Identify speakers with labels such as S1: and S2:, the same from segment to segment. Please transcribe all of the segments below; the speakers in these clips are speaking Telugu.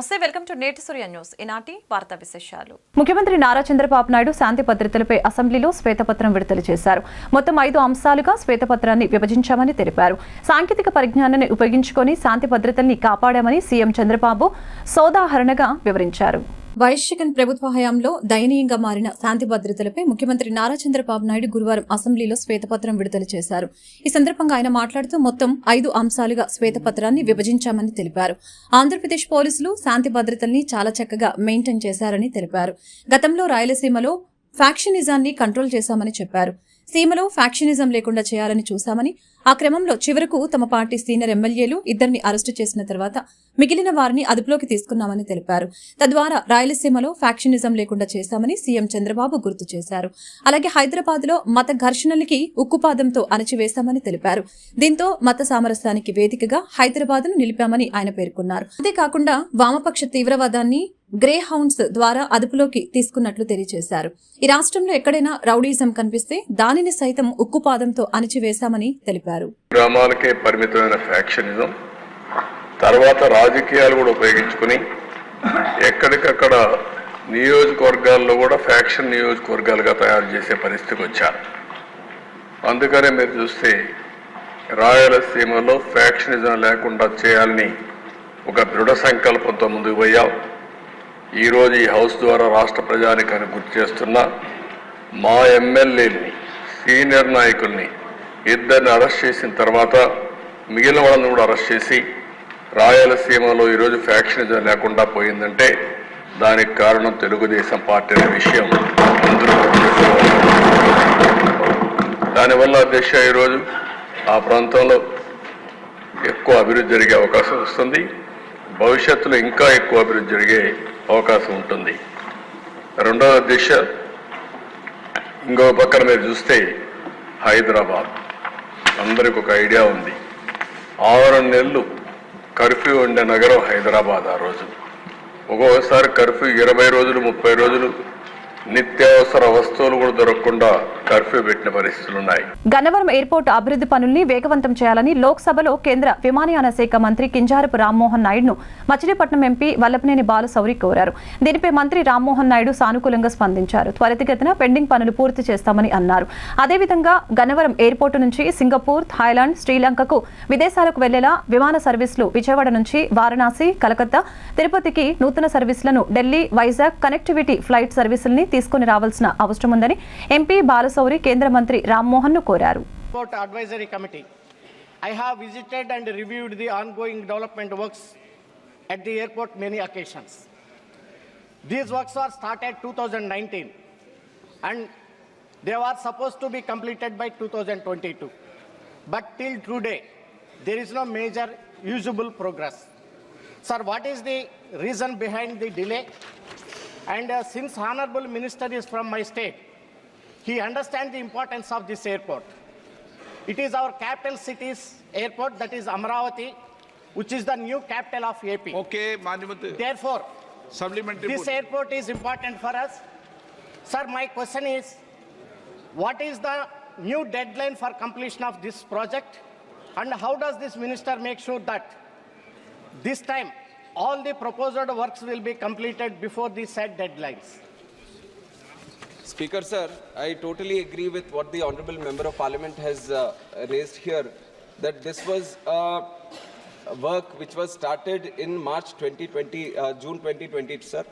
S1: నమస్తే వెల్కమ్ టు నేటి సూర్య న్యూస్. ఈనాటి వార్తా విశేషాలు.
S2: ముఖ్యమంత్రి నారా చంద్రబాబు నాయుడు శాంతి భద్రతలపై అసెంబ్లీలో శ్వేతపత్రం విడుదల చేశారు. మొత్తం ఐదు అంశాలుగా శ్వేతపత్రాన్ని విభజించామని తెలిపారు. సాంకేతిక పరిజ్ఞానాన్ని ఉపయోగించుకొని శాంతి భద్రతల్ని కాపాడామని సీఎం చంద్రబాబు సోదాహరణగా వివరించారు. వైశ్యకన్ ప్రభుత్వ హయాంలో దయనీయంగా మారిన శాంతి భద్రతలపై ముఖ్యమంత్రి నారా చంద్రబాబు నాయుడు గురువారం అసెంబ్లీలో శ్వేతపత్రం విడుదల చేశారు. ఈ సందర్భంగా ఆయన మాట్లాడుతూ మొత్తం ఐదు అంశాలుగా శ్వేతపత్రాన్ని విభజించామని తెలిపారు. ఆంధ్రప్రదేశ్ పోలీసులు శాంతి భద్రతల్ని చాలా చక్కగా మెయింటైన్ చేశారని తెలిపారు. గతంలో రాయలసీమలో ఫ్యాక్షనిజాన్ని కంట్రోల్ చేశామని చెప్పారు. సీమలో ఫ్యాక్షనిజం లేకుండా చేయాలని చూశామని ఆ క్రమంలో చివరకు తమ పార్టీ సీనియర్ ఎమ్మెల్యేలు ఇద్దరిని అరెస్టు చేసిన తర్వాత మిగిలిన వారిని అదుపులోకి తీసుకున్నామని తెలిపారు. తద్వారా రాయలసీమలో ఫ్యాక్షనిజం లేకుండా చేశామని సీఎం చంద్రబాబు గుర్తు చేశారు. అలాగే హైదరాబాద్లో మత ఘర్షణలకి ఉక్కుపాదంతో అణచివేశామని తెలిపారు. దీంతో మత సామరస్యానికి వేదికగా హైదరాబాద్ను నిలిపామని ఆయన పేర్కొన్నారు. అంతేకాకుండా వామపక్ష తీవ్రవాదాన్ని గ్రే హౌండ్స్ ద్వారా అదుపులోకి తీసుకున్నట్లు తెలియజేశారు. ఈ రాష్ట్రంలో ఎక్కడైనా రౌడీజం కనిపిస్తే దానిని సైతం ఉక్కుపాదంతో అణచివేశామని తెలిపారు.
S3: గ్రామాలకే పరిమితమైన ఫ్యాక్షనిజం తర్వాత రాజకీయాలు కూడా ఉపయోగించుకుని ఎక్కడికక్కడ నియోజకవర్గాల్లో కూడా ఫ్యాక్షన్ నియోజకవర్గాలుగా తయారు చేసే పరిస్థితికి వచ్చారు. అందుకనే మీరు చూస్తే రాయలసీమలో ఫ్యాక్షనిజం లేకుండా చేయాలని ఒక దృఢ సంకల్పంతో ముందుకు పోయాం. ఈరోజు ఈ హౌస్ ద్వారా రాష్ట్ర ప్రజానికాన్ని గుర్తు చేస్తున్న మా ఎమ్మెల్యేని సీనియర్ నాయకుల్ని ఇద్దరిని అరెస్ట్ చేసిన తర్వాత మిగిలిన వాళ్ళని కూడా అరెస్ట్ చేసి రాయలసీమలో ఈరోజు ఫ్యాక్షనిజం లేకుండా పోయిందంటే దానికి కారణం తెలుగుదేశం పార్టీ అనే విషయం అందరూ దానివల్ల అధ్యక్ష ఈరోజు ఆ ప్రాంతంలో ఎక్కువ అభివృద్ధి జరిగే అవకాశం వస్తుంది. భవిష్యత్తులో ఇంకా ఎక్కువ అభివృద్ధి జరిగే అవకాశం ఉంటుంది. రెండవ దిశ ఇంకో పక్కన మీరు చూస్తే హైదరాబాద్. అందరికి ఒక ఐడియా ఉంది. ఆరు నెలలు కర్ఫ్యూ ఉండే నగరం హైదరాబాద్ ఆ రోజు. ఒక్కొక్కసారి కర్ఫ్యూ ఇరవై రోజులు ముప్పై రోజులు నిత్యావసర వస్తువులు కూడా దొరకకుండా కర్ఫ్యూ పెట్టిన పరిస్థితులు ఉన్నాయి.
S2: గన్నవరం ఎయిర్పోర్ట్ అభివృద్ధి పనుల్ని వేగవంతం చేయాలని లోక్సభలో కేంద్ర విమానయాన శాఖ మంత్రి కింజారపు రామ్మోహన్ నాయుడును మచిలీపట్నం ఎంపీ వల్లభనేని బాలశౌరి కోరారు. దీనిపై మంత్రి రామ్మోహన్ నాయుడు సానుకూలంగా స్పందించారు. త్వరితగతిన పెండింగ్ పనులు పూర్తి చేస్తామని అన్నారు. అదేవిధంగా గన్నవరం ఎయిర్పోర్టు నుంచి సింగపూర్ థాయిలాండ్ శ్రీలంకకు విదేశాలకు వెళ్ళేలా విమాన సర్వీసులు విజయవాడ నుంచి వారణాసి కలకత్తా తిరుపతికి నూతన సర్వీసులను ఢిల్లీ వైజాగ్ కనెక్టివిటీ ఫ్లైట్ సర్వీసుల్ని తీసుకుని రావాల్సిన అవసరం ఉందని ఎంపీ బాలశౌరి కేంద్ర మంత్రి రామ్మోహన్ను కోరారు
S4: Airport Advisory Committee. I have visited and reviewed the ongoing development works at the airport many occasions. These works were started 2019 and they were supposed to be completed by 2022. But till today, there is no major usable progress. Sir, what is the reason behind the delay? And uh, since Honorable Minister is from my state, he understands the importance of this airport. It is our capital city's airport, that is Amravati, which is the new capital of AP.
S5: Okay, Manimatu,
S4: Therefore,
S5: supplementary.
S4: this airport is important for us. Sir, my question is, what is the new deadline for completion of this project? And how does this minister make sure that this time all the proposed works will be completed before the set deadlines?
S6: Speaker sir, I totally agree with what the honorable member of parliament has uh, raised here, that this was work which was started in March 2020, uh, June 2020, sir,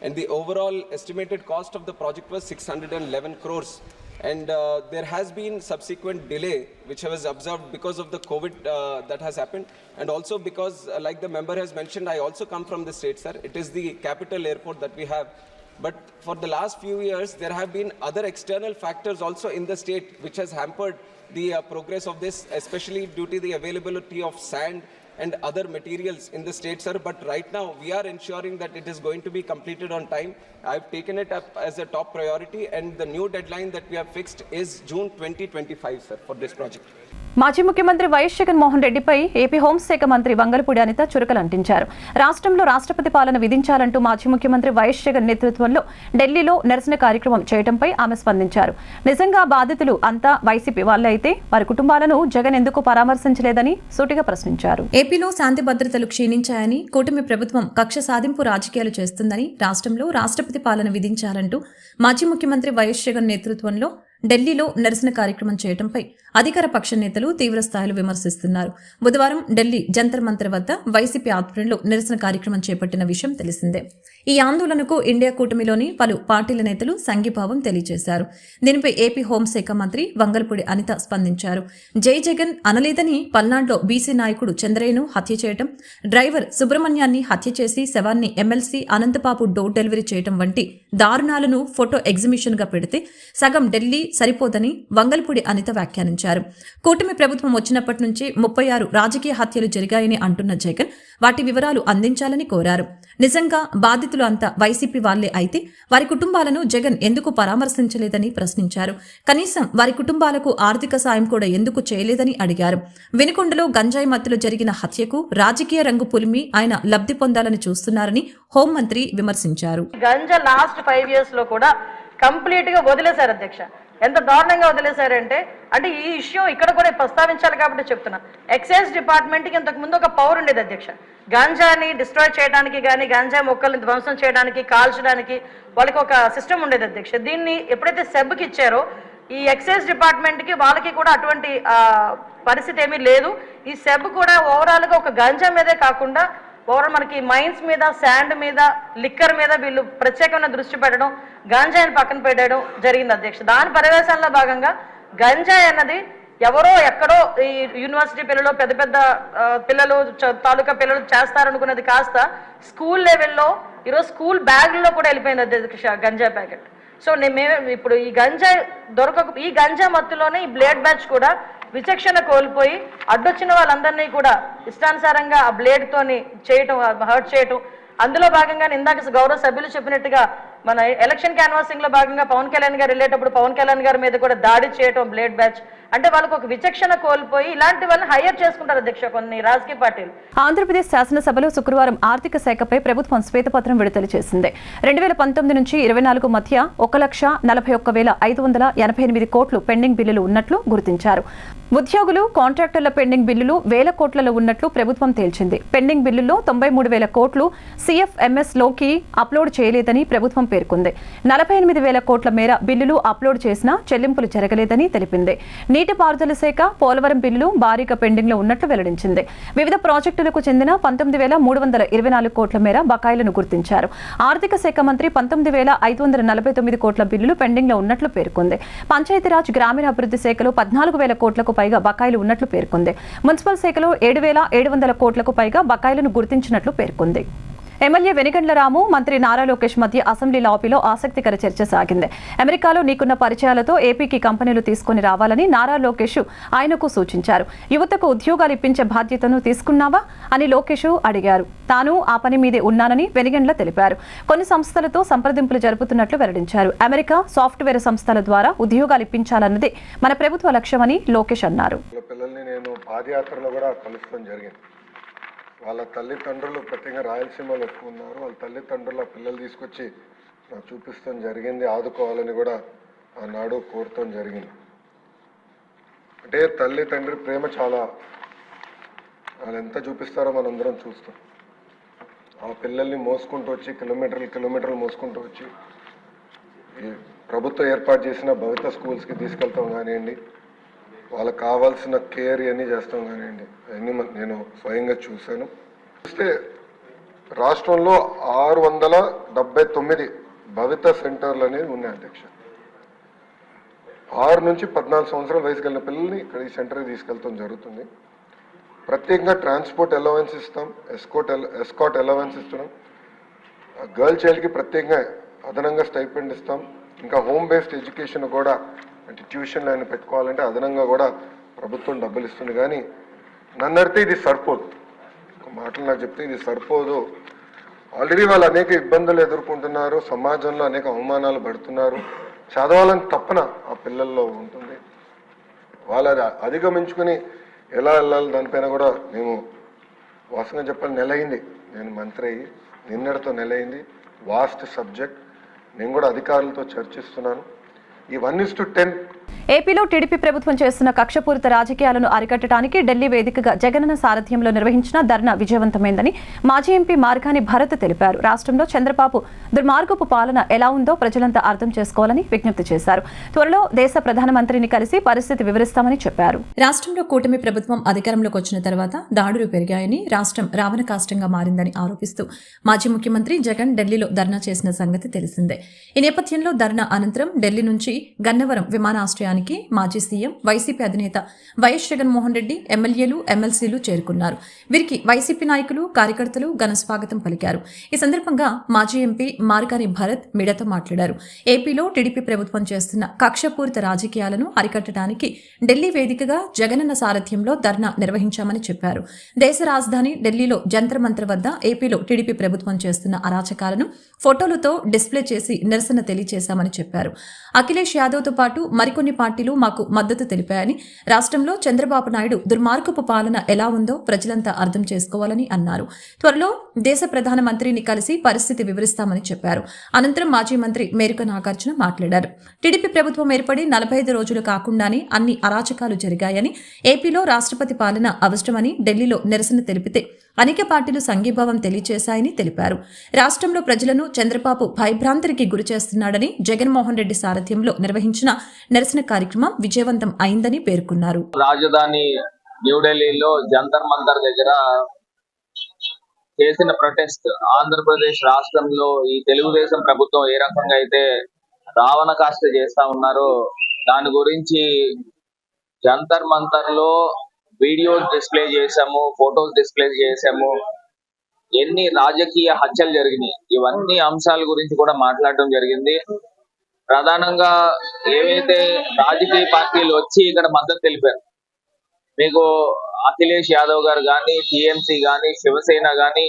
S6: and the overall estimated cost of the project was 611 crores. And uh, there has been subsequent delay, which was observed because of the COVID uh, that has happened, and also because, uh, like the member has mentioned, I also come from the state, sir. It is the capital airport that we have. But for the last few years, there have been other external factors also in the state which has hampered the uh, progress of this, especially due to the availability of sand and other materials in the state, sir. But right now, we are ensuring that it is going to be completed on time. I've taken it up as a top priority, and the new deadline that we have fixed is June 2025, sir, for this project.
S2: మాజీ ముఖ్యమంత్రి వైఎస్ జగన్మోహన్ రెడ్డిపై ఏపీ హోంశాఖ మంత్రి వంగలపూడి అనిత చురకలు అంటించారు రాష్ట్రంలో రాష్ట్రపతి పాలన విధించాలంటూ మాజీ ముఖ్యమంత్రి వైఎస్ జగన్ నేతృత్వంలో ఢిల్లీలో నిరసన కార్యక్రమం చేయడంపై ఆమె స్పందించారు నిజంగా బాధితులు అంతా వైసీపీ వాళ్ళే అయితే వారి కుటుంబాలను జగన్ ఎందుకు పరామర్శించలేదని సూటిగా ప్రశ్నించారు
S7: ఏపీలో శాంతి భద్రతలు క్షీణించాయని కూటమి ప్రభుత్వం కక్ష సాధింపు రాజకీయాలు చేస్తుందని రాష్ట్రంలో రాష్ట్రపతి పాలన విధించారంటూ మాజీ ముఖ్యమంత్రి వైఎస్ జగన్ నేతృత్వంలో ఢిల్లీలో నిరసన కార్యక్రమం చేయడంపై అధికార పక్ష నేతలు తీవ్ర స్థాయిలో విమర్శిస్తున్నారు. బుధవారం ఢిల్లీ జంతర్ మంతర్ వద్ద వైసీపీ ఆధ్వర్యంలో నిరసన కార్యక్రమం చేపట్టిన విషయం తెలిసిందే. ఈ ఆందోళనకు ఇండియా కూటమిలోని పలు పార్టీల నేతలు సంఘీభావం తెలియజేశారు. దీనిపై ఏపీ హోంశాఖ మంత్రి వంగల్పూడి అనిత స్పందించారు. జై జగన్ అనలేదని పల్నాడులో బీసీ నాయకుడు చంద్రయ్యను హత్య చేయడం డ్రైవర్ సుబ్రహ్మణ్యాన్ని హత్య చేసి శవాన్ని ఎమ్మెల్సీ అనంతపాపు డోర్ డెలివరీ చేయడం వంటి దారుణాలను ఫోటో ఎగ్జిబిషన్గా పెడితే సగం ఢిల్లీ సరిపోదని వంగల్పూడి అనిత వ్యాఖ్యానించారు. కూటమి ప్రభుత్వం వచ్చినప్పటి నుంచి ముప్పై ఆరు రాజకీయ హత్యలు జరిగాయని అంటున్న జగన్ వాటి వివరాలు అందించాలని కోరారు. నిజంగా బాధితులు అంతా వైసీపీ వాళ్ళే అయితే వారి కుటుంబాలను జగన్ ఎందుకు పరామర్శించలేదని ప్రశ్నించారు. కనీసం వారి కుటుంబాలకు ఆర్థిక సాయం కూడా ఎందుకు చేయలేదని అడిగారు. వినుకొండలో గంజాయి మత్తులో జరిగిన హత్యకు రాజకీయ రంగు పులిమి ఆయన లబ్ధి పొందాలని చూస్తున్నారని హోంమంత్రి విమర్శించారు.
S8: గంజా లాస్ట్ ఫైవ్ ఇయర్స్లో కూడా కంప్లీట్గా వదిలేశారు అధ్యక్ష. ఎంత దారుణంగా వదిలేశారంటే అంటే ఈ ఇష్యూ ఇక్కడ కూడా ప్రస్తావించాలి కాబట్టి చెప్తున్నా. ఎక్సైజ్ డిపార్ట్మెంట్కి ఇంతకుముందు ఇంతకు ముందు ఒక పవర్ ఉండేది అధ్యక్ష. గాంజాని డిస్ట్రాయ్ చేయడానికి కానీ గాంజా మొక్కల్ని ధ్వంసం చేయడానికి కాల్చడానికి వాళ్ళకి ఒక సిస్టమ్ ఉండేది అధ్యక్ష. దీన్ని ఎప్పుడైతే సెబ్కి ఇచ్చారో ఈ ఎక్సైజ్ డిపార్ట్మెంట్కి వాళ్ళకి కూడా అటువంటి పరిస్థితి ఏమీ లేదు. ఈ సెబ్ కూడా ఓవరాల్గా ఒక గంజా మీదే కాకుండా ఓవరాల్ మనకి మైన్స్ మీద శాండ్ మీద లిక్కర్ మీద వీళ్ళు ప్రత్యేకమైన దృష్టి పెట్టడం గంజాయిని పక్కన పెట్టడం జరిగింది అధ్యక్ష. దాని పర్యవేశంలో భాగంగా గంజాయి అన్నది ఎవరో ఎక్కడో ఈ యూనివర్సిటీ పిల్లలు పెద్ద పెద్ద పిల్లలు తాలూకా పిల్లలు చేస్తారనుకున్నది కాస్త స్కూల్ లెవెల్లో ఈరోజు స్కూల్ బ్యాగ్లో కూడా వెళ్ళిపోయింది అధ్యక్ష గంజా ప్యాకెట్. సో నేను మేము ఇప్పుడు ఈ గంజా దొరకక ఈ గంజా మత్తులోనే ఈ బ్లేడ్ బ్యాచ్ కూడా విచక్షణ కోల్పోయి అడ్డొచ్చిన వాళ్ళందరినీ కూడా ఇష్టానుసారంగా ఆ బ్లేడ్ తోని చేయటం హర్ట్ చేయటం. అందులో భాగంగా ఇందాక గౌరవ సభ్యులు చెప్పినట్టుగా మన ఎలక్షన్ క్యాన్వాసింగ్లో భాగంగా పవన్ కళ్యాణ్ గారు వెళ్ళేటప్పుడు పవన్ కళ్యాణ్ గారి మీద కూడా దాడి చేయటం బ్లేడ్ బ్యాచ్. అంటే వాళ్ళకు ఒక విచక్షణ కోల్పోయి ఇలాంటి వాళ్ళని హైయర్ చేసుకుంటారు అధ్యక్ష కొన్ని రాజకీయ పార్టీలు.
S7: ఆంధ్రప్రదేశ్ శాసనసభలో శుక్రవారం ఆర్థిక శాఖపై ప్రభుత్వం శ్వేతపత్రం విడుదల చేసింది. రెండు వేల పంతొమ్మిది నుంచి ఇరవై నాలుగు మధ్య ఒక లక్ష నలభై ఒక్క వేల ఐదు వందల ఎనభై ఎనిమిది కోట్లు పెండింగ్ బిల్లులు ఉన్నట్లు గుర్తించారు. ఉద్యోగులు కాంట్రాక్టర్ల పెండింగ్ బిల్లులు వేల కోట్లలో ఉన్నట్లు ప్రభుత్వం తేల్చింది. పెండింగ్ బిల్లుల్లో తొంభై మూడు వేల కోట్లు సిఎఫ్ఎంఎస్లోకి అప్లోడ్ చేయలేదని ప్రభుత్వం పేర్కొంది. నలభై ఎనిమిది వేల కోట్ల మేర బిల్లులు అప్లోడ్ చేసినా చెల్లింపులు జరగలేదని తెలిపింది. నీటిపారుదల శాఖ పోలవరం బిల్లులు భారీగా పెండింగ్లో ఉన్నట్లు వెల్లడించింది. వివిధ ప్రాజెక్టులకు చెందిన పంతొమ్మిది వేల మూడు వందల ఇరవై నాలుగు కోట్ల మేర బకాయిలను గుర్తించారు. ఆర్థిక శాఖ మంత్రి పంతొమ్మిది వేల ఐదు వందల నలభై తొమ్మిది కోట్ల బిల్లులు పెండింగ్లో ఉన్నట్లు పేర్కొంది. పంచాయతీరాజ్ గ్రామీణాభివృద్ధి శాఖలో పద్నాలుగు వేల కోట్లకు పైగా బకాయిలు ఉన్నట్లు పేర్కొంది. మున్సిపల్ శాఖలో ఏడు వేల ఏడు వందల కోట్లకు పైగా బకాయిలను గుర్తించినట్లు పేర్కొంది. ఎమ్మెల్యే వెనుగండ్ల రాము మంత్రి నారా లోకేష్ మధ్య అసెంబ్లీ లాబీలో ఆసక్తికర చర్చ సాగింది. అమెరికాలో నీకున్న పరిచయాలతో ఏపీకి కంపెనీలు తీసుకుని రావాలని నారా లోకేష్ ఆయనకు సూచించారు. యువతకు ఉద్యోగాలు ఇప్పించే బాధ్యతను తీసుకున్నావా అని లోకేష్ అడిగారు. తాను ఆ పని మీదే ఉన్నానని వెనిగండ్ల తెలిపారు. కొన్ని సంస్థలతో సంప్రదింపులు జరుపుతున్నట్లు వెల్లడించారు. అమెరికా సాఫ్ట్వేర్ సంస్థల ద్వారా ఉద్యోగాలు ఇప్పించాలన్నదే మన ప్రభుత్వ లక్ష్యమని లోకేష్ అన్నారు.
S9: పిల్లల్ని నేను పాదయాత్రలో కూడా కలుస్తాం జరిగింది. వాళ్ళ తల్లిదండ్రులు ప్రత్యేకంగా రాయలసీమలో ఎక్కువ ఉన్నారు వాళ్ళ తల్లిదండ్రుల పిల్లలు తీసుకొచ్చి నాకు చూపిస్తాం జరిగింది. ఆదుకోవాలని కూడా ఆనాడు కోరటం జరిగింది. అంటే తల్లి తండ్రి ప్రేమ చాలా వాళ్ళు ఎంత చూపిస్తారో మనందరం చూస్తాం. ఆ పిల్లల్ని మోసుకుంటూ వచ్చి కిలోమీటర్లు కిలోమీటర్లు మోసుకుంటూ వచ్చి ఈ ప్రభుత్వం ఏర్పాటు చేసిన భవిత స్కూల్స్కి తీసుకెళ్తాం కానివ్వండి వాళ్ళకి కావాల్సిన కేర్ ఇవన్నీ చేస్తాం కానివ్వండి. అవన్నీ నేను స్వయంగా చూశాను. చూస్తే రాష్ట్రంలో ఆరు వందల డెబ్బై తొమ్మిది భవిత సెంటర్లు అనేవి ఉన్నాయి అధ్యక్ష. ఆరు నుంచి పద్నాలుగు సంవత్సరాల వయసు కలిగిన పిల్లల్ని ఇక్కడ ఈ సెంటర్కి తీసుకెళ్తాం జరుగుతుంది. ప్రత్యేకంగా ట్రాన్స్పోర్ట్ అలవెన్స్ ఇస్తాం ఎస్కోట్ ఎస్కాట్ అలవెన్స్ ఇస్తున్నాం. గర్ల్ చైల్డ్కి ప్రత్యేకంగా అదనంగా స్టైపెండ్ ఇస్తాం. ఇంకా హోమ్ బేస్డ్ ఎడ్యుకేషన్ కూడా అంటే ట్యూషన్లు ఆయన పెట్టుకోవాలంటే అదనంగా కూడా ప్రభుత్వం డబ్బులు ఇస్తుంది. కానీ నన్ను అడిగితే ఇది సరిపోదు. ఒక మాటలు నాకు చెప్తే ఇది సరిపోదు. ఆల్రెడీ వాళ్ళు అనేక ఇబ్బందులు ఎదుర్కొంటున్నారు. సమాజంలో అనేక అవమానాలు పడుతున్నారు. చదవాలని తప్పన ఆ పిల్లల్లో ఉంటుంది. వాళ్ళు అది అధిగమించుకుని ఎలా వెళ్ళాలి దానిపైన కూడా మేము వాసన చెప్పాలి నెల అయింది. నేను మంత్రి అయ్యి నిన్నటితో నెల అయింది. వాస్ట్ సబ్జెక్ట్ నేను కూడా అధికారులతో చర్చిస్తున్నాను. ఈ వన్ ఇస్ టు టెన్
S7: ఏపీలో టీడీపీ ప్రభుత్వం చేస్తున్న కక్షపూరిత రాజకీయాలను అరికట్టడానికి ఢిల్లీ వేదికగా జగనన్న సారథ్యంలో నిర్వహించిన ధర్నా విజయవంతమైందని మాజీ ఎంపీ మార్గాని భరత్ తెలిపారు. రాష్ట్రంలో చంద్రబాబు దుర్మార్గపు పాలన ఎలా ఉందో ప్రజలంతా అర్థం చేసుకోవాలని విజ్ఞప్తి చేశారు. త్వరలో దేశ ప్రధానమంత్రిని కలిసి పరిస్థితి వివరిస్తామని చెప్పారు. రాష్ట్రంలో కూటమి ప్రభుత్వం అధికారంలోకి వచ్చిన తర్వాత దాడులు పెరిగాయని రాష్ట్రం రావణ కాష్టంగా మారిందని ఆరోపిస్తూ మాజీ ముఖ్యమంత్రి జగన్ ఢిల్లీలో ధర్నా చేసిన సంగతి తెలిసిందే. ఈ నేపథ్యంలో ధర్నా అనంతరం ఢిల్లీ నుంచి గన్నవరం విమానాశ్రయాన్ని విమానాశ్రయానికి మాజీ సీఎం వైసీపీ అధినేత వైఎస్ జగన్మోహన్ రెడ్డి ఎమ్మెల్యేలు ఎమ్మెల్సీలు చేరుకున్నారు. వీరికి వైసీపీ నాయకులు కార్యకర్తలు ఘన స్వాగతం పలికారు. ఈ సందర్భంగా మాజీ ఎంపీ మార్గాని భరత్ మీడియాతో మాట్లాడారు. ఏపీలో టీడీపీ ప్రభుత్వం చేస్తున్న కక్షపూరిత రాజకీయాలను అరికట్టడానికి ఢిల్లీ వేదికగా జగనన్న సారథ్యంలో ధర్నా నిర్వహించామని చెప్పారు. దేశ రాజధాని ఢిల్లీలో జంతర్ మంతర్ వద్ద ఏపీలో టీడీపీ ప్రభుత్వం చేస్తున్న అరాచకాలను ఫోటోలతో డిస్ప్లే చేసి నిరసన తెలియజేశామని చెప్పారు. అఖిలేష్ యాదవ్తో పాటు మరికొన్ని పార్టీలు మాకు మద్దతు తెలిపాయని రాష్ట్రంలో చంద్రబాబు నాయుడు దుర్మార్గపు పాలన ఎలా ఉందో ప్రజలంతా అర్థం చేసుకోవాలని అన్నారు. త్వరలో దేశ ప్రధానమంత్రిని కలిసి పరిస్థితి వివరిస్తామని చెప్పారు. అనంతరం మాజీ మంత్రి మేరుక నాగార్జున మాట్లాడారు. టీడీపీ ప్రభుత్వం ఏర్పడి నలభై ఐదు రోజులు కాకుండానే అన్ని అరాచకాలు జరిగాయని ఏపీలో రాష్ట్రపతి పాలన అవసరమని ఢిల్లీలో నిరసన తెలిపితే అనేక పార్టీలు సంఘీభావం తెలియజేశాయని తెలిపారు. రాష్ట్రంలో ప్రజలను చంద్రబాబు భయభ్రాంతికి గురి చేస్తున్నాడని జగన్మోహన్ రెడ్డి సారథ్యంలో నిర్వహించిన నిరసన కార్యక్రమం విజయవంతం అయిందని పేర్కొన్నారు.
S10: రాజధాని న్యూఢిల్లీలో జంతర్ మంతర్ దగ్గర చేసిన ప్రొటెస్ట్ ఆంధ్రప్రదేశ్ రాష్ట్రంలో ఈ తెలుగుదేశం ప్రభుత్వం ఏ రకంగా అయితే రావణ కాస్త చేస్తా ఉన్నారో దాని గురించి జంతర్ మంతర్లో వీడియోస్ డిస్ప్లే చేసాము ఫొటోస్ డిస్ప్లే చేశాము. ఎన్ని రాజకీయ హత్యలు జరిగినాయి. ఇవన్నీ అంశాల గురించి కూడా మాట్లాడడం జరిగింది. ప్రధానంగా ఏవైతే రాజకీయ పార్టీలు వచ్చి ఇక్కడ మద్దతు తెలిపారు మీకు అఖిలేష్ యాదవ్ గారు కానీ టీఎంసీ కానీ శివసేన కానీ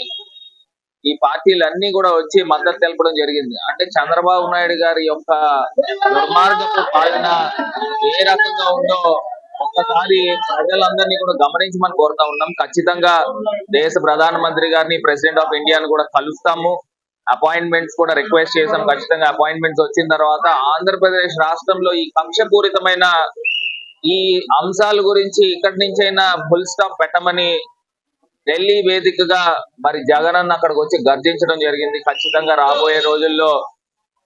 S10: ఈ పార్టీలన్నీ కూడా వచ్చి మద్దతు తెలపడం జరిగింది. అంటే చంద్రబాబు నాయుడు గారి యొక్క దుర్మార్గపు పాలన ఏ రకంగా ఉందో ఒక్కసారి ప్రజలందరినీ కూడా గమనించమని కోరుతా ఉన్నాం. ఖచ్చితంగా దేశ ప్రధానమంత్రి గారిని ప్రెసిడెంట్ ఆఫ్ ఇండియాని కూడా కలుస్తాము. అపాయింట్మెంట్స్ కూడా రిక్వెస్ట్ చేసాం ఖచ్చితంగా అపాయింట్మెంట్స్ వచ్చిన తర్వాత ఆంధ్రప్రదేశ్ రాష్ట్రంలో ఈ కక్షపూరితమైన ఈ అంశాల గురించి ఇక్కడి నుంచైనా ఫుల్ స్టాప్ పెట్టమని ఢిల్లీ వేదికగా మరి జగన్ అన్న అక్కడికి వచ్చి గర్జించడం జరిగింది. ఖచ్చితంగా రాబోయే రోజుల్లో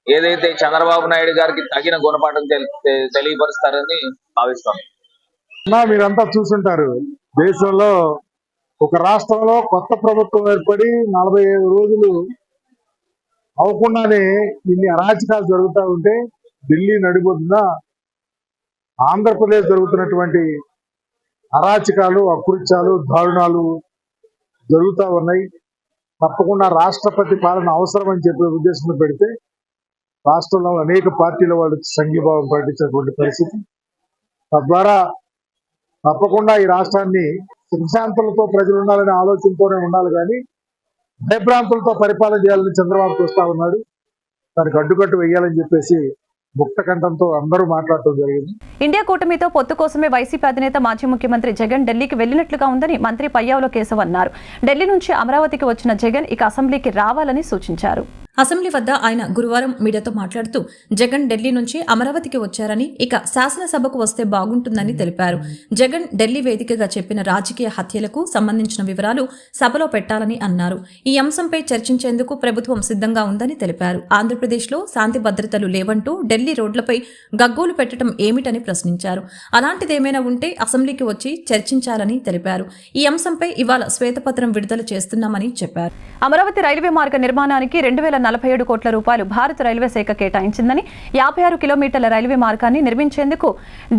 S10: ఏదైతే చంద్రబాబు నాయుడు గారికి తగిన గుణపాఠం తెలి- తెలియపరుస్తారని భావిస్తాం
S11: అన్నా మీరంతా చూసుంటారు. దేశంలో ఒక రాష్ట్రంలో కొత్త ప్రభుత్వం ఏర్పడి నలభై ఐదు రోజులు అవ్వకుండానే ఇన్ని అరాచకాలు జరుగుతూ ఉంటే ఢిల్లీ నడిపోతున్న ఆంధ్రప్రదేశ్ జరుగుతున్నటువంటి అరాచకాలు అకృత్యాలు దారుణాలు జరుగుతూ ఉన్నాయి. తప్పకుండా రాష్ట్రపతి పాలన అవసరం అని చెప్పే ఉద్దేశంలో పెడితే రాష్ట్రంలో అనేక పార్టీల వాళ్ళు సంఘీభావం ప్రకటించినటువంటి పరిస్థితి. తద్వారా తప్పకుండా ఈ రాష్ట్రాన్ని సుఖశాంతులతో ప్రజలు ఉండాలనే ఆలోచనతోనే ఉండాలి కానీ భయభ్రాంతులతో పరిపాలన చేయాలని చంద్రబాబు చూస్తా ఉన్నాడు. దానికి అడ్డుకట్టు వేయాలని చెప్పేసి ముక్త కంఠంతో అందరూ మాట్లాడటం జరిగింది.
S7: ఇండియా కూటమితో పొత్తు కోసమే వైసీపీ అధినేత మాజీ ముఖ్యమంత్రి జగన్ ఢిల్లీకి వెళ్ళినట్లుగా ఉందని మంత్రి పయ్యావుల కేశవ్ అన్నారు. ఢిల్లీ నుంచి అమరావతికి వచ్చిన జగన్ ఇక అసెంబ్లీకి రావాలని సూచించారు. అసెంబ్లీ వద్ద ఆయన గురువారం మీడియాతో మాట్లాడుతూ జగన్ ఢిల్లీ నుంచి అమరావతికి వచ్చారని ఇక శాసనసభకు వస్తే బాగుంటుందని తెలిపారు. జగన్ ఢిల్లీ వేదికగా చెప్పిన రాజకీయ హత్యలకు సంబంధించిన వివరాలు సభలో పెట్టాలని అన్నారు. ఈ అంశంపై చర్చించేందుకు ప్రభుత్వం సిద్ధంగా ఉందని తెలిపారు. ఆంధ్రప్రదేశ్లో శాంతి భద్రతలు లేవంటూ ఢిల్లీ రోడ్లపై గగ్గోలు పెట్టడం ఏమిటని ప్రశ్నించారు. అలాంటిదేమైనా ఉంటే అసెంబ్లీకి వచ్చి చర్చించాలని తెలిపారు. ఈ అంశంపై ఇవాళ శ్వేతపత్రం విడుదల చేస్తున్నామని చెప్పారు. అమరావతి రైల్వే మార్గ నిర్మాణానికి రెండు వేల నలభై ఏడు కోట్ల రూపాయలు భారత రైల్వే శాఖ కేటాయించిందని యాభై ఆరు కిలోమీటర్ల రైల్వే మార్గాన్ని నిర్మించేందుకు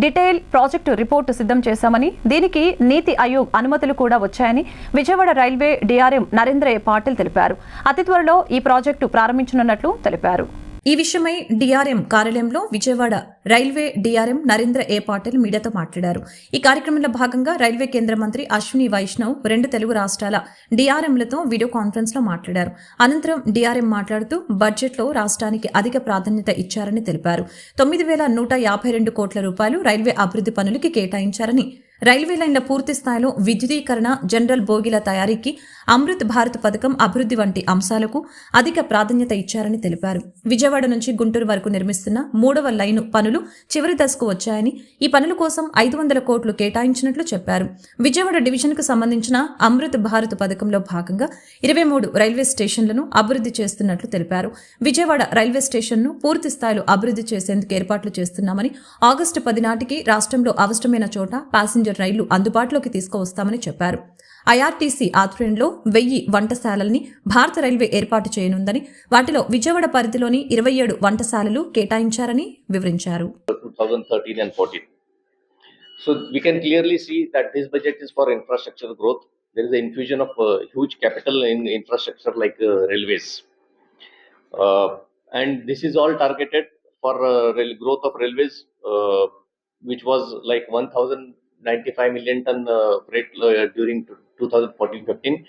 S7: డీటెయిల్ ప్రాజెక్టు రిపోర్టు సిద్ధం చేశామని దీనికి నీతి ఆయోగ్ అనుమతులు కూడా వచ్చాయని Vijayawada railway DRM Narendra A Patil తెలిపారు. అతి త్వరలో ఈ ప్రాజెక్టు ప్రారంభించనున్నట్లు తెలిపారు. ఈ విషయమై డిఆర్ఎం కార్యాలయంలో Vijayawada railway DRM Narendra A. Patil మీడియాతో మాట్లాడారు. ఈ కార్యక్రమంలో భాగంగా రైల్వే కేంద్ర మంత్రి అశ్విని వైష్ణవ్ రెండు తెలుగు రాష్ట్రాల డిఆర్ఎంలతో వీడియో కాన్ఫరెన్స్లో మాట్లాడారు. అనంతరం డిఆర్ఎం మాట్లాడుతూ బడ్జెట్లో రాష్ట్రానికి అధిక ప్రాధాన్యత ఇచ్చారని తెలిపారు. తొమ్మిది వేల నూట యాభై రెండు కోట్ల రూపాయలు రైల్వే అభివృద్ధి పనులకి కేటాయించారని రైల్వే లైన్ల పూర్తి స్థాయిలో విద్యుదీకరణ జనరల్ బోగిల తయారీకి అమృత్ భారత్ పథకం అభివృద్ధి వంటి అంశాలకు అధిక ప్రాధాన్యత ఇచ్చారని తెలిపారు. విజయవాడ నుంచి గుంటూరు వరకు నిర్మిస్తున్న మూడవ లైను పనులు చివరి దశకు వచ్చాయని ఈ పనుల కోసం ఐదు వందల కోట్లు కేటాయించినట్లు చెప్పారు. విజయవాడ డివిజన్కు సంబంధించిన అమృత్ భారత్ పథకంలో భాగంగా ఇరవై మూడు రైల్వే స్టేషన్లను అభివృద్ధి చేస్తున్నట్లు తెలిపారు. విజయవాడ రైల్వే స్టేషన్ను పూర్తి స్థాయిలో అభివృద్ధి చేసేందుకు ఏర్పాట్లు చేస్తున్నామని ఆగస్టు పది నాటికి రాష్ట్రంలో అవసరమైన చోట ప్యాసింజర్ రైళ్ళు అందుబాటులోకి తీసుకువస్తామని చెప్పారు ఐఆర్టీసీ ఆధ్వర్యంలో వెయ్యి వంటశాలల్ని భారత రైల్వే ఏర్పాటు చేయనుందని వాటిలో విజయవాడ పరిధిలోని ఇరవై ఏడు వంటశాలలు కేటాయించారని వివరించారు
S12: 2013 and 14. So we can clearly see that this budget is for infrastructure growth. There is an infusion of uh, huge capital in infrastructure like uh, railways. Uh, and this is all targeted for uh, rail growth of railways, uh, which was like 1,095 million ton uh, freight uh, during 2014-15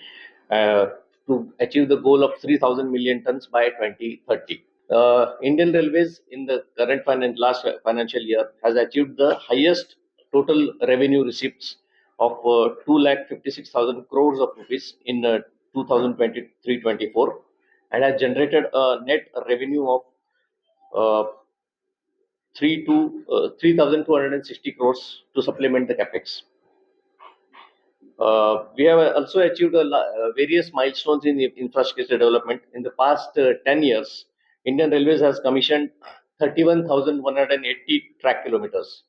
S12: uh, to achieve the goal of 3,000 million tons by 2030. Uh, Indian Railways in the current finan- last financial year has achieved the highest total revenue receipts of uh, 2,56,000 crores of rupees in uh, 2023-24 and has generated a net revenue of 3 to uh, 3,260 crores to supplement the capex. Uh, we have also achieved uh, various milestones in infrastructure development. In the past uh, 10 years, Indian Railways has commissioned 31,180 track kilometers.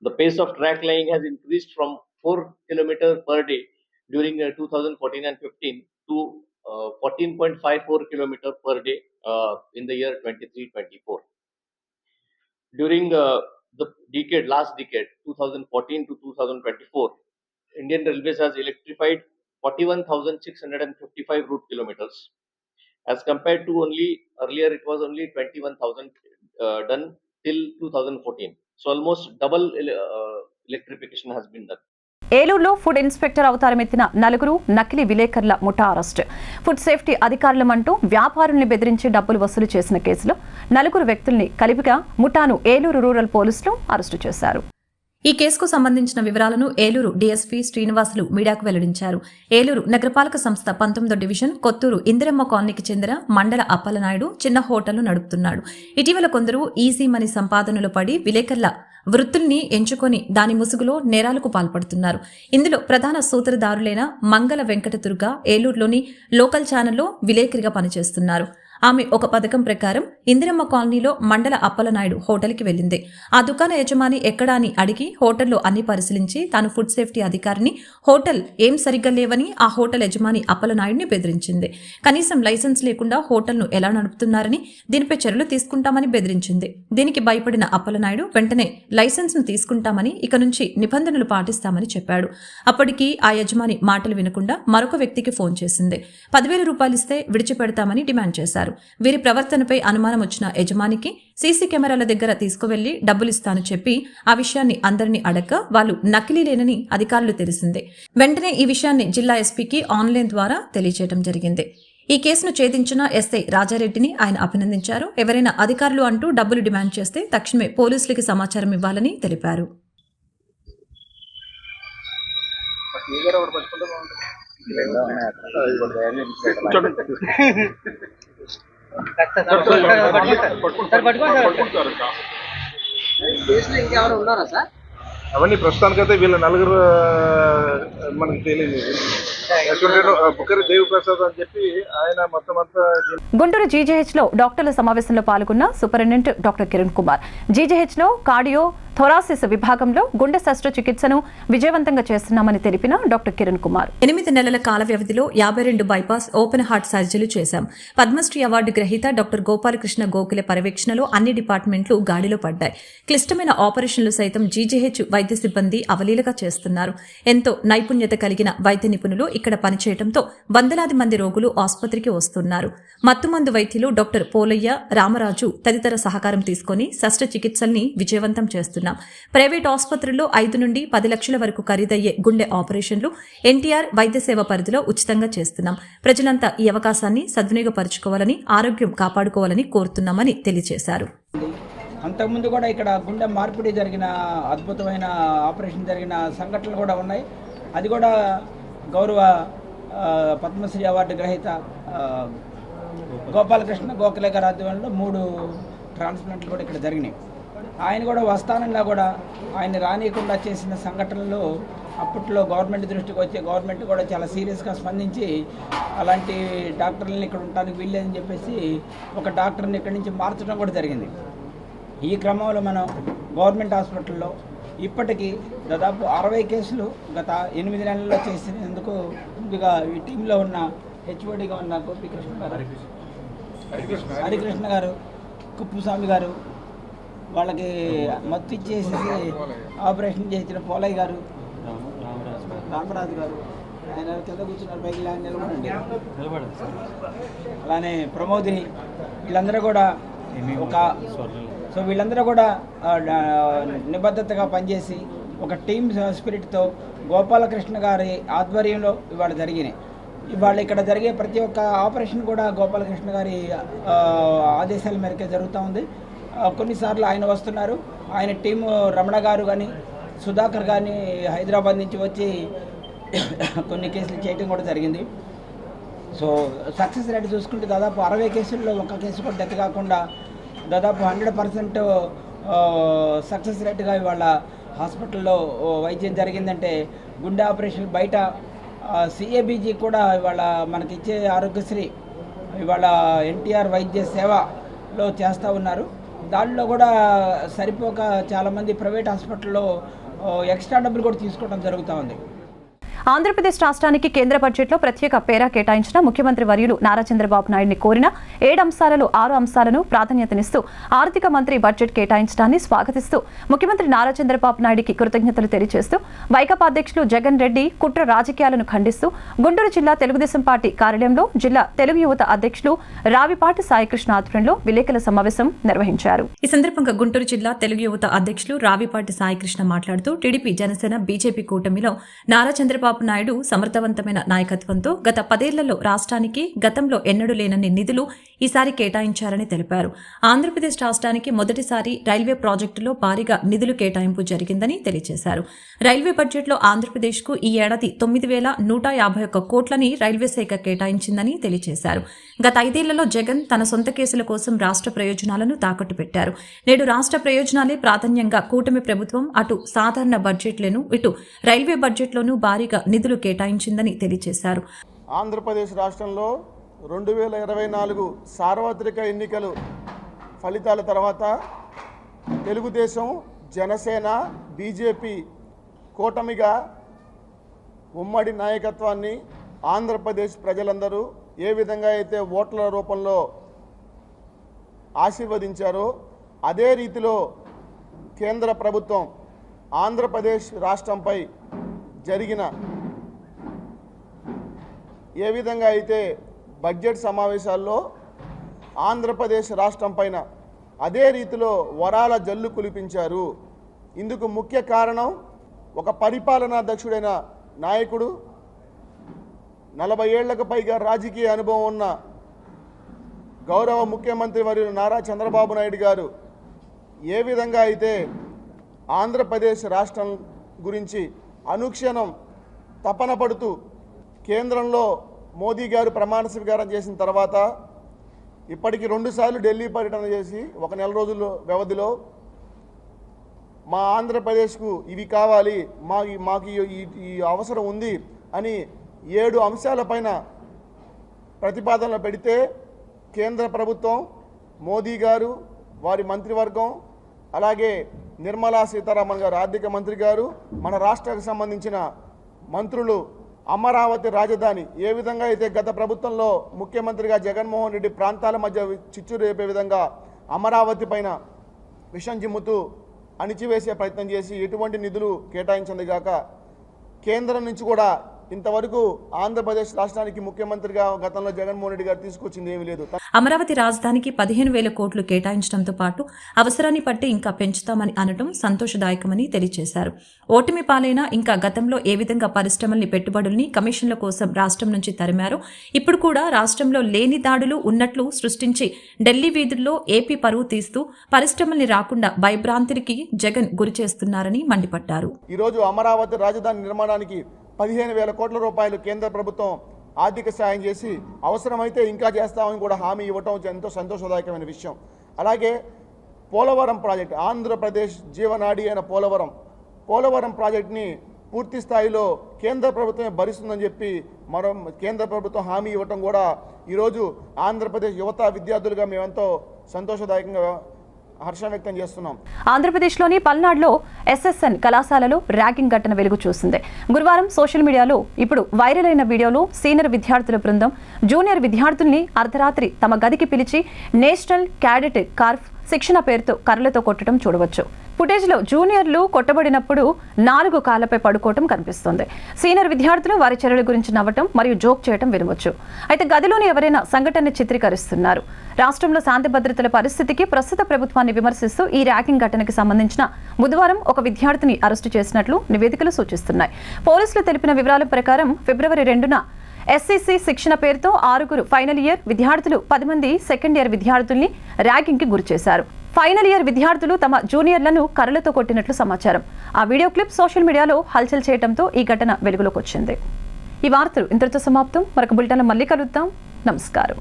S12: The pace of track laying has increased from 4 kilometers per day during uh, 2014 and 15 to uh, 14.54 kilometers per day in the year 23-24. During uh, the decade, last decade, 2014 to 2024, Indian Railways has electrified 41,655 route kilometers as compared to only earlier it was only 21,000 uh, done till 2014. So almost double uh, electrification has been done.
S7: ఏలూరులో ఫుడ్ ఇన్స్పెక్టర్ అవతారమెత్తిన నలుగురు నకిలీ విలేకరుల ముఠా అరెస్ట్. ఫుడ్ సేఫ్టీ అధికారులమంటూ వ్యాపారుల్ని బెదిరించి డబ్బులు వసూలు చేసిన కేసులో నలుగురు వ్యక్తుల్ని కలిపిగా ముఠాను ఏలూరు రూరల్ పోలీసులు అరెస్టు చేశారు. ఈ కేసుకు సంబంధించిన వివరాలను ఏలూరు డీఎస్పీ శ్రీనివాసులు మీడియాకు వెల్లడించారు. ఏలూరు నగరపాలక సంస్థ పంతొమ్మిదో డివిజన్ కొత్తూరు ఇందిరమ్మ కాలనీకి చెందిన మండల అప్పలనాయుడు చిన్న హోటల్ను నడుపుతున్నాడు. ఇటీవల కొందరు ఈజీ మనీ సంపాదనలో పడి విలేకరుల వృత్తుల్ని ఎంచుకొని దాని ముసుగులో నేరాలకు పాల్పడుతున్నారు. ఇందులో ప్రధాన సూత్రధారులైన మంగళ వెంకట దుర్గ ఏలూరులోని లోకల్ ఛానల్లో విలేకరిగా పనిచేస్తున్నారు. ఆమె ఒక పథకం ప్రకారం ఇందిరమ్మ కాలనీలో మండల అప్పలనాయుడు హోటల్కి వెళ్ళింది. ఆ దుకాణ యజమాని ఎక్కడా అని అడిగి హోటల్లో అన్ని పరిశీలించి తాను ఫుడ్ సేఫ్టీ అధికారిని హోటల్ ఏం సరిగ్గా లేవని ఆ హోటల్ యజమాని అప్పలనాయుడిని బెదిరించింది. కనీసం లైసెన్స్ లేకుండా హోటల్ను ఎలా నడుపుతున్నారని దీనిపై చర్యలు తీసుకుంటామని బెదిరించింది. దీనికి భయపడిన అప్పలనాయుడు వెంటనే లైసెన్స్ను తీసుకుంటామని ఇక నుంచి నిబంధనలు పాటిస్తామని చెప్పాడు. అప్పటికి ఆ యజమాని మాటలు వినకుండా మరొక వ్యక్తికి ఫోన్ చేసింది. పదివేల రూపాయలు ఇస్తే విడిచిపెడతామని డిమాండ్ చేశారు. వీరి ప్రవర్తనపై అనుమానం వచ్చిన యజమానికి సీసీ కెమెరాల దగ్గర తీసుకువెళ్ళి డబ్బులు ఇస్తాను చెప్పి ఆ విషయాన్ని అందరినీ అడక్క వాళ్ళు నకిలీలేనని అధికారులు తెలిసిందే. వెంటనే ఈ విషయాన్ని జిల్లా ఎస్పీకి ఆన్లైన్ ద్వారా తెలియజేయడం జరిగింది. ఈ కేసును ఛేదించిన ఎస్ఐ రాజారెడ్డిని ఆయన అభినందించారు. ఎవరైనా అధికారులు అంటూ డబ్బులు డిమాండ్ చేస్తే తక్షణమే పోలీసులకి సమాచారం ఇవ్వాలని తెలిపారు. పట్టుకోండి. సార్ పట్టుకోండి. సార్ ఇంకెవరు ఉన్నారా సార్?
S5: అవన్నీ ప్రస్తుతానికైతే వీళ్ళ నలుగురు మనకి తెలియదు. బుక్కరి దేవి ప్రసాద్ అని చెప్పి ఆయన మొత్తం అంతా
S7: గుంటూరు జీజీహెచ్లో డాక్టర్ల సమావేశంలో పాల్గొన్న సూపరింటెండెంట్ డాక్టర్ కిరణ్ కుమార్. జీజీహెచ్లో కార్డియో థొరాసిస్ విభాగంలో గుండె శస్త్రచికిత్సను విజయవంతంగా చేస్తున్నామని తెలిపిన డాక్టర్ కిరణ్ కుమార్. ఎనిమిది నెలల కాల వ్యవధిలో యాభై రెండు బైపాస్ ఓపెన్ హార్ట్ సర్జరీలు చేశాం. పద్మశ్రీ అవార్డు గ్రహీత డాక్టర్ గోపాలకృష్ణ గోఖలే పర్యవేక్షణలో అన్ని డిపార్ట్మెంట్లు గాడిలో పడ్డాయి. క్లిష్టమైన ఆపరేషన్లు సైతం జీజీహెచ్ వైద్య సిబ్బంది అవలీలగా చేస్తున్నారు. ఎంతో నైపుణ్యత కలిగిన వైద్య నిపుణులు ఇక్కడ పనిచేయడంతో వందలాది మంది రోగులు ఆసుపత్రికి వస్తున్నారు. మత్తుమందు వైద్యులు డాక్టర్ పోలయ్య రామరాజు తదితర సహకారం తీసుకొని శస్త్రచికిత్సల్ని విజయవంతం చేస్తున్నాం. ప్రైవేట్ ఆసుపత్రుల్లో ఐదు నుండి పది లక్షల వరకు ఖరీదయ్యే గుండె ఆపరేషన్లు ఎన్టీఆర్ వైద్య సేవ పరిధిలో ఉచితంగా చేస్తున్నాం. ప్రజలంతా ఈ అవకాశాన్ని సద్వినియోగపరచుకోవాలని ఆరోగ్యం కాపాడుకోవాలని కోరుతున్నామని తెలియజేశారు.
S13: అంతకుముందు కూడా ఇక్కడ గుండె మార్పిడి జరిగిన అద్భుతమైన ఆపరేషన్ జరిగిన సంఘటనలు కూడా ఉన్నాయి. అది కూడా గౌరవ పద్మశ్రీ అవార్డు గ్రహీత గోపాలకృష్ణ గోఖలే గారి ఆధ్వర్యంలో మూడు ట్రాన్స్ప్లాంట్లు కూడా ఇక్కడ జరిగినాయి. ఆయన కూడా వస్తానంగా కూడా ఆయన రానియకుండా చేసిన సంఘటనలు అప్పట్లో గవర్నమెంట్ దృష్టికి వచ్చి గవర్నమెంట్ కూడా చాలా సీరియస్గా స్పందించి అలాంటి డాక్టర్లని ఇక్కడ ఉండడానికి వీల్లేదని చెప్పేసి ఒక డాక్టర్ని ఇక్కడి నుంచి మార్చడం కూడా జరిగింది. ఈ క్రమంలో మనం గవర్నమెంట్ హాస్పిటల్లో ఇప్పటికీ దాదాపు అరవై కేసులు గత ఎనిమిది నెలల్లో చేసినందుకు ముందుగా ఈ టీంలో ఉన్న హెచ్ఓడిగా ఉన్న గోపీకృష్ణ గారు హరికృష్ణ గారు కుప్పుస్వామి గారు వాళ్ళకి మత్తు ఇచ్చేసేసి ఆపరేషన్ చేసిన పోలయ్య గారు రామరాజు గారు ఆయన కింద కూర్చున్నారు పైకి ఇలా నిలబడండి. అలానే ప్రమోదిని వీళ్ళందరూ కూడా ఒక సో వీళ్ళందరూ కూడా నిబద్ధతగా పనిచేసి ఒక టీమ్ స్పిరిట్తో గోపాలకృష్ణ గారి ఆధ్వర్యంలో ఇవాళ జరిగినాయి. ఇవాళ ఇక్కడ జరిగే ప్రతి ఒక్క ఆపరేషన్ కూడా గోపాలకృష్ణ గారి ఆదేశాల మేరకే జరుగుతూ ఉంది. కొన్నిసార్లు ఆయన వస్తున్నారు. ఆయన టీము రమణ గారు కానీ సుధాకర్ కానీ హైదరాబాద్ నుంచి వచ్చి కొన్ని కేసులు చేయటం కూడా జరిగింది. సో సక్సెస్ రేట్ చూసుకుంటే దాదాపు అరవై కేసుల్లో ఒక కేసు కూడా డెత్ కాకుండా దాదాపు హండ్రెడ్ పర్సెంట్ సక్సెస్ రేట్గా ఇవాళ హాస్పిటల్లో వైద్యం జరిగిందంటే గుండె ఆపరేషన్ బయట సిఏబీజీ కూడా ఇవాళ మనకి ఇచ్చే ఆరోగ్యశ్రీ ఇవాళ ఎన్టీఆర్ వైద్య సేవలో చేస్తూ ఉన్నారు. దానిలో కూడా సరిపోక చాలామంది ప్రైవేట్ హాస్పిటల్లో ఎక్స్ట్రా డబ్బులు కూడా తీసుకోవడం జరుగుతూ ఉంది.
S7: ఆంధ్రప్రదేశ్ రాష్ట్రానికి కేంద్ర బడ్జెట్లో ప్రత్యేక పేరా కేటాయించిన ముఖ్యమంత్రి వర్యులు నారా చంద్రబాబు నాయుడిని కోరిన ఏడు అంశాలలో ఆరు అంశాలను ప్రాధాన్యతనిస్తూ ఆర్థిక మంత్రి బడ్జెట్ కేటాయించడాన్ని స్వాగతిస్తూ ముఖ్యమంత్రి నారా చంద్రబాబు నాయుడికి కృతజ్ఞతలు తెలియజేస్తూ వైకాపా అధ్యక్షులు జగన్ రెడ్డి కుట్ర రాజకీయాలను ఖండిస్తూ గుంటూరు జిల్లా తెలుగుదేశం పార్టీ కార్యాలయంలో జిల్లా తెలుగు యువత అధ్యక్షులు రావిపాటి సాయికృష్ణ ఆధ్వర్యంలో విలేకరుల సమావేశం నిర్వహించారు. ఈ సందర్భంగా గుంటూరు జిల్లా తెలుగు యువత అధ్యక్షులు రావిపాటి సాయికృష్ణ మాట్లాడుతూ టీడీపీ జనసేన బీజేపీ కూటమిలో నారా చంద్రబాబు నాయుడు సమర్థవంతమైన నాయకత్వంతో గత పదేళ్ళలో రాష్ట్రానికి గతంలో ఎన్నడూ లేనన్ని నిధులు ఈసారి కేటాయించారని తెలిపారు. ఆంధ్రప్రదేశ్ రాష్ట్రానికి మొదటిసారి రైల్వే ప్రాజెక్టులో భారీగా నిధులు కేటాయింపు జరిగిందని తెలియజేశారు. రైల్వే బడ్జెట్లో ఆంధ్రప్రదేశ్కు ఈ ఏడాది తొమ్మిది వేల నూట యాభై ఒక్క కోట్లని రైల్వే శాఖ కేటాయించిందని తెలియజేశారు. గత ఐదేళ్ళలో జగన్ తన సొంత కేసుల కోసం రాష్ట్ర ప్రయోజనాలను తాకట్టు పెట్టారు. నేడు రాష్ట్ర ప్రయోజనాలే ప్రాధాన్యంగా కూటమి ప్రభుత్వం అటు సాధారణ బడ్జెట్లను ఇటు రైల్వే బడ్జెట్లోనూ భారీగా నిధులు కేటాయించిందని తెలియజేశారు.
S14: ఆంధ్రప్రదేశ్ రాష్ట్రంలో రెండు వేల ఇరవై నాలుగు సార్వత్రిక ఎన్నికలు ఫలితాల తర్వాత తెలుగుదేశం జనసేన బీజేపీ కూటమిగా ఉమ్మడి నాయకత్వాన్ని ఆంధ్రప్రదేశ్ ప్రజలందరూ ఏ విధంగా అయితే ఓట్ల రూపంలో ఆశీర్వదించారో అదే రీతిలో కేంద్ర ప్రభుత్వం ఆంధ్రప్రదేశ్ రాష్ట్రంపై జరిగిన ఏ విధంగా అయితే బడ్జెట్ సమావేశాల్లో ఆంధ్రప్రదేశ్ రాష్ట్రం పైన అదే రీతిలో వరాల జల్లు కులిపించారు ఇందుకు ముఖ్య కారణం ఒక పరిపాలనా దక్షుడైన నాయకుడు నలభై ఏళ్ళకు పైగా రాజకీయ అనుభవం ఉన్న గౌరవ ముఖ్యమంత్రి వర్యులు నారా చంద్రబాబు నాయుడు గారు ఏ విధంగా అయితే ఆంధ్రప్రదేశ్ రాష్ట్రం గురించి అనుక్షణం తపన పడుతూ కేంద్రంలో మోదీ గారు ప్రమాణ స్వీకారం చేసిన తర్వాత ఇప్పటికి రెండుసార్లు ఢిల్లీ పర్యటన చేసి ఒక నెల రోజుల వ్యవధిలో మా ఆంధ్రప్రదేశ్కు ఇవి కావాలి మా మాకు ఈ అవసరం ఉంది అని ఏడు అంశాలపైన ప్రతిపాదనలు పెడితే కేంద్ర ప్రభుత్వం మోదీ గారు వారి మంత్రివర్గం అలాగే నిర్మలా సీతారామన్ గారు ఆర్థిక మంత్రి గారు మన రాష్ట్రానికి సంబంధించిన మంత్రులు అమరావతి రాజధాని ఏ విధంగా అయితే గత ప్రభుత్వంలో ముఖ్యమంత్రిగా జగన్మోహన్ రెడ్డి ప్రాంతాల మధ్య చిచ్చు రేపే విధంగా అమరావతి పైన విషం చిమ్ముతూ అణిచివేసే ప్రయత్నం చేసి ఎటువంటి నిధులు కేటాయించింది కాక కేంద్రం నుంచి కూడా ఇంతవరకు ఆంధ్రప్రదేశ్ రాష్ట్రానికి ముఖ్యమంత్రిగా గతంలో జగన్మోహన్ రెడ్డి గారు తీసుకొచ్చింది ఏమీ లేదు.
S7: అమరావతి రాజధానికి పదిహేను వేల కోట్లు కేటాయించడంతో పాటు అవసరాన్ని బట్టి ఇంకా పెంచుతామని అనడం సంతోషదాయకమని తెలియజేశారు ఓటమి పాలైన ఇంకా గతంలో ఏ విధంగా పరిశ్రమల్ని పెట్టుబడుల్ని కమిషన్ల కోసం రాష్ట్రం నుంచి తరిమారో ఇప్పుడు కూడా రాష్ట్రంలో లేని దాడులు ఉన్నట్లు సృష్టించి ఢిల్లీ వీధుల్లో ఏపీ పరువు తీస్తూ పరిశ్రమల్ని రాకుండా భయభ్రాంతికి జగన్ గురి చేస్తున్నారని మండిపడ్డారు.
S14: ఈరోజు అమరావతి రాజధాని నిర్మాణానికి పదిహేను వేల కోట్ల రూపాయలు కేంద్ర ప్రభుత్వం ఆర్థిక సాయం చేసి అవసరమైతే ఇంకా చేస్తామని కూడా హామీ ఇవ్వటం ఎంతో సంతోషదాయకమైన విషయం. అలాగే పోలవరం ప్రాజెక్ట్ ఆంధ్రప్రదేశ్ జీవనాడి అయిన పోలవరం. పోలవరం ప్రాజెక్ట్ని పూర్తి స్థాయిలో కేంద్ర ప్రభుత్వమే భరిస్తుందని చెప్పి మరో కేంద్ర ప్రభుత్వం హామీ ఇవ్వటం కూడా ఈరోజు ఆంధ్రప్రదేశ్ యువత విద్యార్థులుగా మేమెంతో సంతోషదాయకంగా హర్షం వ్యక్తం చేస్తున్నాం.
S2: ఆంధ్రప్రదేశ్లోని పల్నాడులో ఎస్ఎస్ఎన్ కళాశాలలో ర్యాగింగ్ ఘటన వెలుగు చూసింది. గురువారం సోషల్ మీడియాలో ఇప్పుడు వైరల్ అయిన వీడియోలో సీనియర్ విద్యార్థుల బృందం జూనియర్ విద్యార్థుల్ని అర్ధరాత్రి తమ గదికి పిలిచి నేషనల్ క్యాడెట్ కార్ఫ్ శిక్షణ పేరుతో కర్రలతో కొట్టడం చూడవచ్చు. ఫుటేజ్లో జూనియర్లు కొట్టబడినప్పుడు నాలుగు కాళ్ళపై పడుకోవటం కనిపిస్తుంది. సీనియర్ విద్యార్థులు వారి చర్యల గురించి నవ్వటం మరియు జోక్ చేయటం వినవచ్చు. అయితే గదిలోని ఎవరైనా సంఘటనని చిత్రీకరిస్తున్నారు. రాష్ట్రంలో శాంతి భద్రతల పరిస్థితికి ప్రస్తుత ప్రభుత్వాన్ని విమర్శిస్తూ ఈ ర్యాగింగ్ ఘటనకు సంబంధించిన బుధవారం ఒక విద్యార్థిని అరెస్టు చేసినట్లు నివేదికలు సూచిస్తున్నాయి. పోలీసులు తెలిపిన వివరాల ప్రకారం ఫిబ్రవరి రెండున ఎస్సీసీ శిక్షణ పేరుతో ఆరుగురు ఫైనల్ ఇయర్ విద్యార్థులు పది మంది సెకండ్ ఇయర్ విద్యార్థుల్ని ర్యాగింగ్కి గురిచేశారు ఫైనల్ ఇయర్ విద్యార్థులు తమ జూనియర్లను కర్రలతో కొట్టినట్లు సమాచారం. ఆ వీడియో క్లిప్ సోషల్ మీడియాలో హల్చల్ చేయడంతో ఈ ఘటన వెలుగులోకి వచ్చింది. ఈ వార్తలు ఇంతటితో సమాప్తం. మరొక బులెటిన్లో మళ్ళీ కలుద్దాం. నమస్కారం.